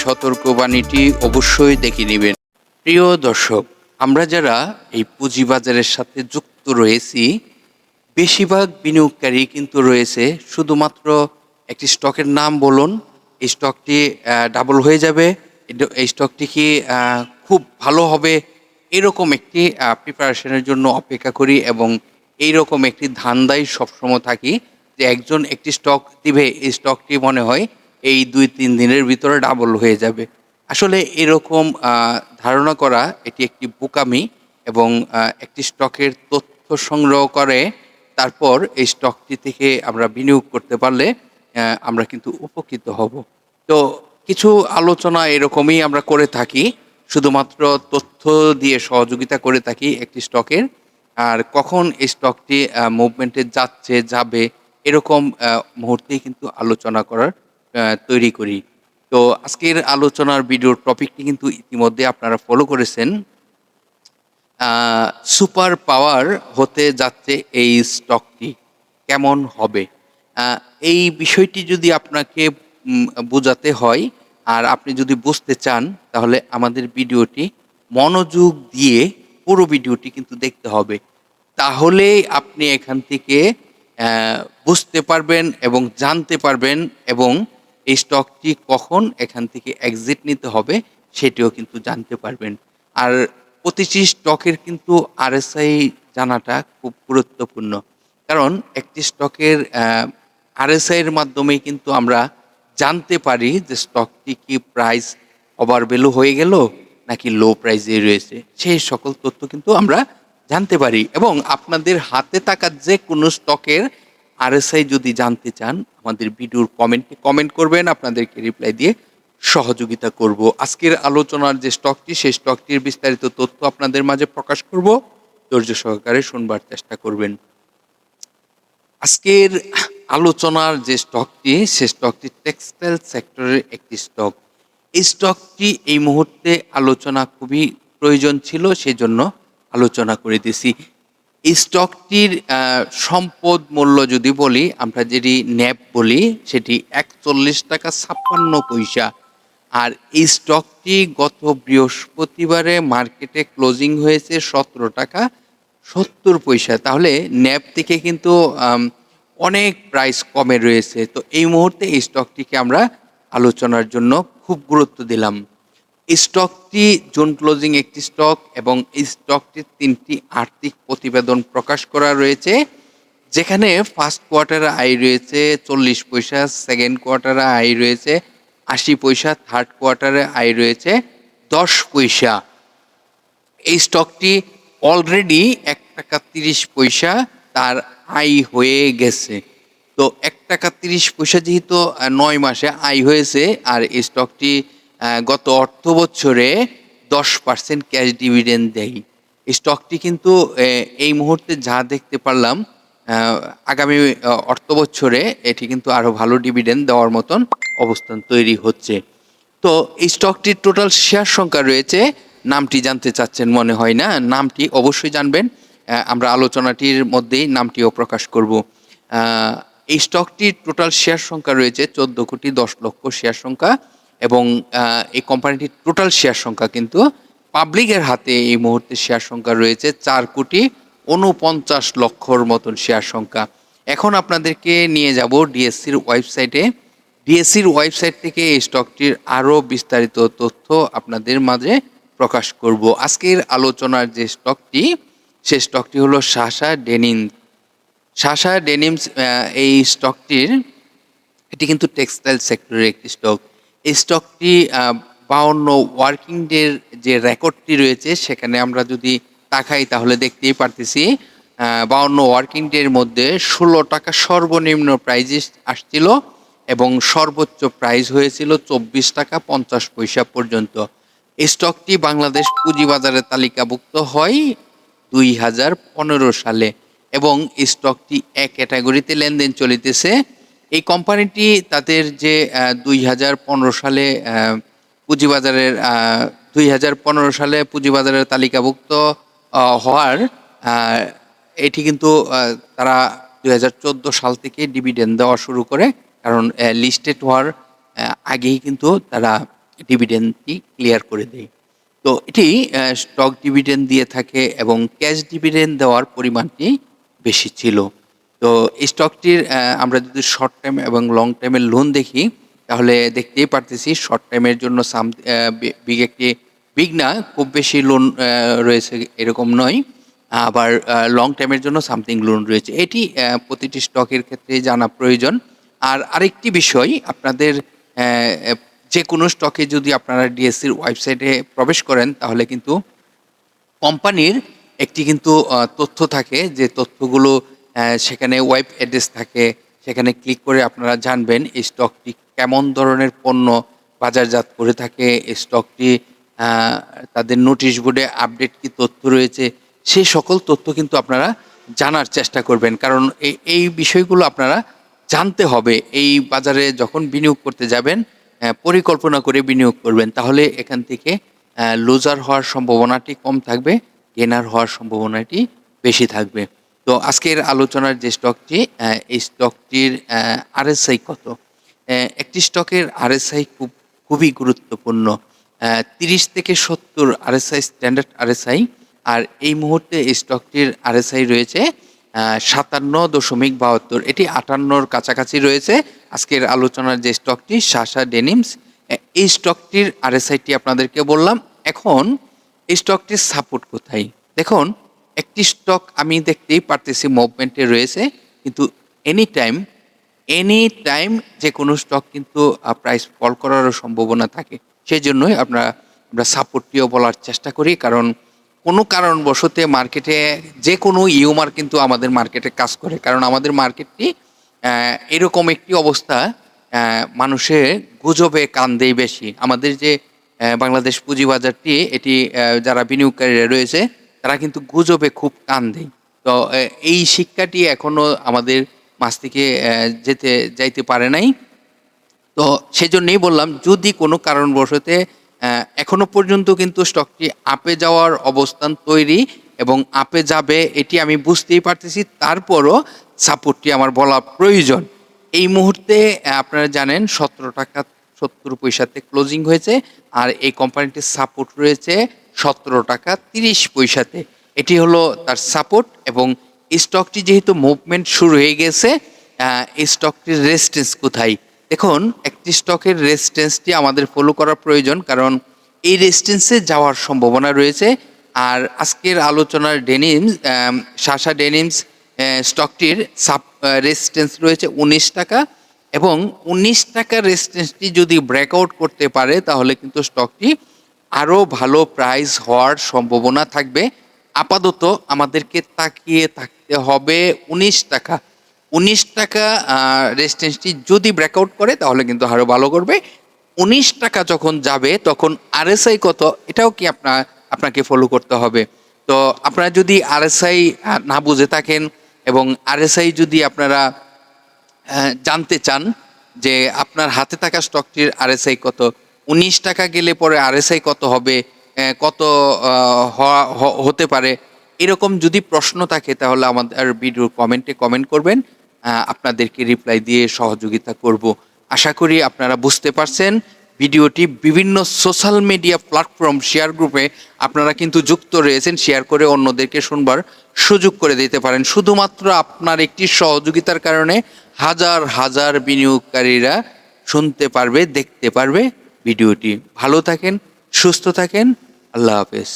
সতর্কবাণীটি অবশ্যই দেখে নেবেন। প্রিয় দর্শক, আমরা যারা এই পুঁজিবাজারের সাথে যুক্ত রয়েছি, বেশিরভাগ বিনিয়োগকারী কিন্তু রয়েছে, শুধুমাত্র একটি স্টকের নাম বলুন, এই স্টকটি ডাবল হয়ে যাবে এই স্টকটি কি খুব ভালো হবে, এরকম একটি প্রিপারেশনের জন্য অপেক্ষা করি এবং এই রকম একটি ধান্দায় সবসময় থাকি যে একজন একটি স্টক দিবে, এই স্টকটি মনে হয় এই দুই, তিন দিনের ভিতরে ডাবল হয়ে যাবে। আসলে এরকম ধারণা করা এটি একটি বোকামি এবং একটি স্টকের তথ্য সংগ্রহ করে, তারপর এই স্টকটি থেকে আমরা বিনিয়োগ করতে পারলে আমরা কিন্তু উপকৃত হব। তো কিছু আলোচনা এরকমই আমরা করে থাকি, শুধুমাত্র তথ্য দিয়ে সহযোগিতা করে থাকি একটি স্টকের, আর কখন এই স্টকটি মুভমেন্টে যাচ্ছে, যাবে, এরকম মুহূর্তেই কিন্তু আলোচনা করার তৈরি করি। তো আজকের আলোচনার ভিডিওর টপিকটি কিন্তু ইতিমধ্যে আপনারা ফলো করেছেন। সুপার পাওয়ার হতে যাচ্ছে এই স্টকটি কেমন হবে? এই বিষয়টি যদি আপনাকে বোঝাতে হয় আর আপনি যদি বুঝতে চান, তাহলে আমাদের ভিডিওটি মনোযোগ দিয়ে পুরো ভিডিওটি কিন্তু দেখতে হবে। তাহলে আপনি এখান থেকে বুঝতে পারবেন এবং জানতে পারবেন এবং এই স্টকটি কখন এখান থেকে এক্সিট নিতে হবে সেটিও কিন্তু জানতে পারবেন। আর প্রতিটি স্টকের কিন্তু আরএসআই জানাটা খুব গুরুত্বপূর্ণ। কারণ একটি স্টকের আরএসআই এর মাধ্যমেই কিন্তু আমরা জানতে পারি যে স্টকটি কি প্রাইস ওভার ভ্যালু হয়ে গেল নাকি লো প্রাইসে রয়েছে। সেই সকল তথ্য কিন্তু আমরা জানতে পারি। এবং আপনাদের হাতে থাকা যে কোনো স্টকের আরএসআই যদি জানতে চান, আমাদের ভিডিওর কমেন্টে কমেন্ট করবেন, আপনাদেরকে রিপ্লাই দিয়ে সহযোগিতা করব। আজকের আলোচনার যে স্টকটি সেই স্টকটির বিস্তারিত তথ্য আপনাদের মাঝে প্রকাশ করব। ধৈর্য সহকারে শুনবার চেষ্টা করবেন। আজকের আলোচনার যে স্টকটি সে স্টকটি টেক্সটাইল সেক্টরের একটি স্টক এই স্টকটি এই মুহূর্তে আলোচনা খুবই প্রয়োজন ছিল, সেজন্য আলোচনা করে দিছি এই স্টকটির সম্পদ মূল্য যদি বলি, আমরা যেটি ন্যাপ বলি, সেটি একচল্লিশ টাকা ছাপ্পান্ন পয়সা। আর এই স্টকটি গত বৃহস্পতিবারে মার্কেটে ক্লোজিং হয়েছে সতেরো টাকা সত্তর পয়সা। তাহলে ন্যাপ থেকে কিন্তু অনেক প্রাইস কমে রয়েছে। তো এই মুহূর্তে এই স্টকটিকে আমরা আলোচনার জন্য খুব গুরুত্ব দিলাম। স্টকটি জোন ক্লোজিং একটি স্টক এবং এই স্টকটির তিনটি আর্থিক প্রতিবেদন প্রকাশ করা রয়েছে, যেখানে ফার্স্ট কোয়ার্টারে আয় রয়েছে চল্লিশ পয়সা সেকেন্ড কোয়ার্টারে আয় রয়েছে আশি পয়সা থার্ড কোয়ার্টারে আয় রয়েছে দশ পয়সা। এই স্টকটি অলরেডি এক টাকা তিরিশ পয়সা তার আয় হয়ে গেছে। তো এক টাকা তিরিশ পয়সা যেহেতু নয় মাসে আয় হয়েছে আর এই স্টকটি গত অর্থ বছরে দশ পার্সেন্ট ক্যাশ ডিভিডেন্ড দেয়। স্টকটি কিন্তু এই মুহূর্তে যা দেখতে পারলাম আগামী অর্থ বছরে এটি কিন্তু আরও ভালো ডিভিডেন্ড দেওয়ার মতন অবস্থান তৈরি হচ্ছে। তো এই স্টকটির টোটাল শেয়ার সংখ্যা রয়েছে, নামটি জানতে চাচ্ছেন মনে হয় না, নামটি অবশ্যই জানবেন। আমরা আলোচনাটির মধ্যেই নামটিও প্রকাশ করব। এই স্টকটির টোটাল শেয়ার সংখ্যা রয়েছে চোদ্দ কোটি দশ লক্ষ শেয়ার সংখ্যা। এবং এই কোম্পানিটির টোটাল শেয়ার সংখ্যা কিন্তু পাবলিকের হাতে এই মুহূর্তে শেয়ার সংখ্যা রয়েছে চার কোটি উনপঞ্চাশ লক্ষর মতন শেয়ার সংখ্যা। এখন আপনাদেরকে নিয়ে যাব ডিএসসির ওয়েবসাইটে ডিএসসির ওয়েবসাইট থেকে এই স্টকটির আরও বিস্তারিত তথ্য আপনাদের মাঝে প্রকাশ করব। আজকের আলোচনার যে স্টকটি সে স্টকটি হলো শাসা ডেনিম শাসা ডেনিমস এই স্টকটির এটি কিন্তু টেক্সটাইল সেক্টরের একটি স্টক এই স্টকটি বাউন্ন ওয়ার্কিং ডের যে রেকর্ডটি রয়েছে, সেখানে আমরা যদি তাকাই তাহলে দেখতেই পারতেছি বাউন্ন ওয়ার্কিং ডের মধ্যে ষোলো টাকা সর্বনিম্ন প্রাইজ আসছিল এবং সর্বোচ্চ প্রাইস হয়েছিল চব্বিশ টাকা পঞ্চাশ পয়সা পর্যন্ত। স্টকটি বাংলাদেশ পুঁজিবাজারে তালিকাভুক্ত হয় দুই হাজার পনেরো সালে এবং স্টকটি এক ক্যাটাগরিতে লেনদেন চলিতেছে এই কোম্পানিটি তাদের যে দুই হাজার পনেরো সালে পুঁজিবাজারের দুই হাজার পনেরো সালে পুঁজিবাজারের তালিকাভুক্ত হওয়ার এটি কিন্তু তারা দুই হাজার চোদ্দ সাল থেকে ডিভিডেন্ড দেওয়া শুরু করে। কারণ লিস্টেড হওয়ার আগেই কিন্তু তারা ডিভিডেন্ডটি ক্লিয়ার করে দেয়। তো এটি স্টক ডিভিডেন্ড দিয়ে থাকে এবং ক্যাশ ডিভিডেন্ড দেওয়ার পরিমাণটি বেশি ছিল। তো এই স্টকটির আমরা যদি শর্ট টাইম এবং লং টাইমের লোন দেখি, তাহলে দেখতেই পারতেছি শর্ট টাইমের জন্য সাম বিগ একটি বিগ না, খুব বেশি লোন রয়েছে এরকম নয়। আবার লং টাইমের জন্য সামথিং লোন রয়েছে। এটি প্রতিটি স্টকের ক্ষেত্রে জানা প্রয়োজন। আর আরেকটি বিষয়, আপনাদের যে কোনো স্টকে যদি আপনারা ডিএসসির ওয়েবসাইটে প্রবেশ করেন, তাহলে কিন্তু কোম্পানির একটি কিন্তু তথ্য থাকে। যে তথ্যগুলো সেখানে ওয়েব অ্যাড্রেস থাকে, সেখানে ক্লিক করে আপনারা জানবেন এই স্টকটি কেমন ধরনের পণ্য বাজারজাত করে থাকে, এই স্টকটি তাদের নোটিশ বোর্ডে আপডেট কি তথ্য রয়েছে সেই সকল তথ্য কিন্তু আপনারা জানার চেষ্টা করবেন। কারণ এই এই বিষয়গুলো আপনারা জানতে হবে। এই বাজারে যখন বিনিয়োগ করতে যাবেন পরিকল্পনা করে বিনিয়োগ করবেন, তাহলে এখান থেকে লুজার হওয়ার সম্ভাবনাটি কম থাকবে গেনার হওয়ার সম্ভাবনাটি বেশি থাকবে। তো আজকের আলোচনার যে স্টকটি এই স্টকটির আরএসআই কত? একটি স্টকের আরএসআই খুব, খুবই গুরুত্বপূর্ণ। তিরিশ থেকে সত্তর আরএসআই স্ট্যান্ডার্ড আরএসআই আর এই মুহূর্তে এই স্টকটির আরএসআই রয়েছে সাতান্ন দশমিক বাহাত্তর। এটি আটান্নর কাছাকাছি রয়েছে। আজকের আলোচনার যে স্টকটি শাসা ডেনিমস এই স্টকটির আরএসআইটি আপনাদেরকে বললাম। এখন, এই স্টকটির সাপোর্ট কোথায়? দেখুন স্টক আমি দেখতেই পারতেছি মুভমেন্টে রয়েছে, কিন্তু এনি টাইম এনি টাইম যে কোনো স্টক কিন্তু প্রাইস ফল করারও সম্ভাবনা থাকে। সেই জন্যই আমরা আমরা সাপোর্টটিও বলার চেষ্টা করি, কারণ কোনো কারণবশতে মার্কেটে যে কোনো ইউমার কিন্তু আমাদের মার্কেটে কাজ করে, কারণ আমাদের মার্কেটটি এরকম একটি অবস্থা মানুষের গুজবে কান দেয় বেশি। আমাদের যে বাংলাদেশ পুঁজিবাজারটি, এটি যারা বিনিয়োগকারীরা রয়েছে তারা কিন্তু গুজবে খুব কান দেয় তো এই শিক্ষাটি এখনও আমাদের মাছ থেকে যেতে যাইতে পারে নাই। তো সেজন্যই বললাম যদি কোনো কারণবশতে আহ, এখনও পর্যন্ত কিন্তু স্টকটি আপে যাওয়ার অবস্থান তৈরি এবং আপে যাবে এটি আমি বুঝতেই পারতেছি তারপরও সাপোর্টটি আমার বলা প্রয়োজন। এই মুহূর্তে আপনারা জানেন সতেরো টাকা সত্তর পয়সাতে ক্লোজিং হয়েছে আর এই কোম্পানিটির সাপোর্ট রয়েছে সতেরো টাকা তিরিশ পয়সাতে। এটি হলো তার সাপোর্ট এবং স্টকটি যেহেতু মুভমেন্ট শুরু হয়ে গেছে এই স্টকটির রেজিস্ট্যান্স কোথায়? দেখুন, একটি স্টকের রেজিস্ট্যান্সটি আমাদের ফলো করা প্রয়োজন কারণ এই রেজিস্ট্যান্সে যাওয়ার সম্ভাবনা রয়েছে। আর আজকের আলোচনার ডেনিমস শাসা ডেনিমস স্টকটির সাপ রেজিস্ট্যান্স রয়েছে উনিশ টাকা এবং উনিশ টাকার রেজিস্ট্যান্সটি যদি ব্রেকআউট করতে পারে, তাহলে কিন্তু স্টকটি আরও ভালো প্রাইস হওয়ার সম্ভাবনা থাকবে। আপাতত আমাদেরকে তাকিয়ে থাকতে হবে উনিশ টাকা। উনিশ টাকা রেজিস্ট্যান্সটি যদি ব্রেকআউট করে, তাহলে কিন্তু আরও ভালো করবে। উনিশ টাকা যখন যাবে, তখন আরএসআই কত, এটাও কি আপনার আপনাকে ফলো করতে হবে। তো আপনারা যদি আরএসআই না বুঝে থাকেন এবং আরএসআই যদি আপনারা জানতে চান যে আপনার হাতে থাকা স্টকটির আরএসআই কত উনিশ টাকা গেলে পরে আরএসআই কত হবে কত হতে পারে, এরকম যদি প্রশ্ন থাকে তাহলে আমাদের ভিডিও কমেন্টে কমেন্ট করবেন আপনাদেরকে রিপ্লাই দিয়ে সহযোগিতা করব। আশা করি আপনারা বুঝতে পারছেন, ভিডিওটি বিভিন্ন সোশ্যাল মিডিয়া প্ল্যাটফর্ম শেয়ার গ্রুপে আপনারা কিন্তু যুক্ত রয়েছেন, শেয়ার করে অন্যদেরকে শুনবার সুযোগ করে দিতে পারেন। শুধুমাত্র আপনার একটি সহযোগিতার কারণে হাজার হাজার বিনিয়োগকারীরা শুনতে পারবে, দেখতে পারবে। ভিডিওটি ভালো থাকেন সুস্থ থাকেন আল্লাহ হাফেজ।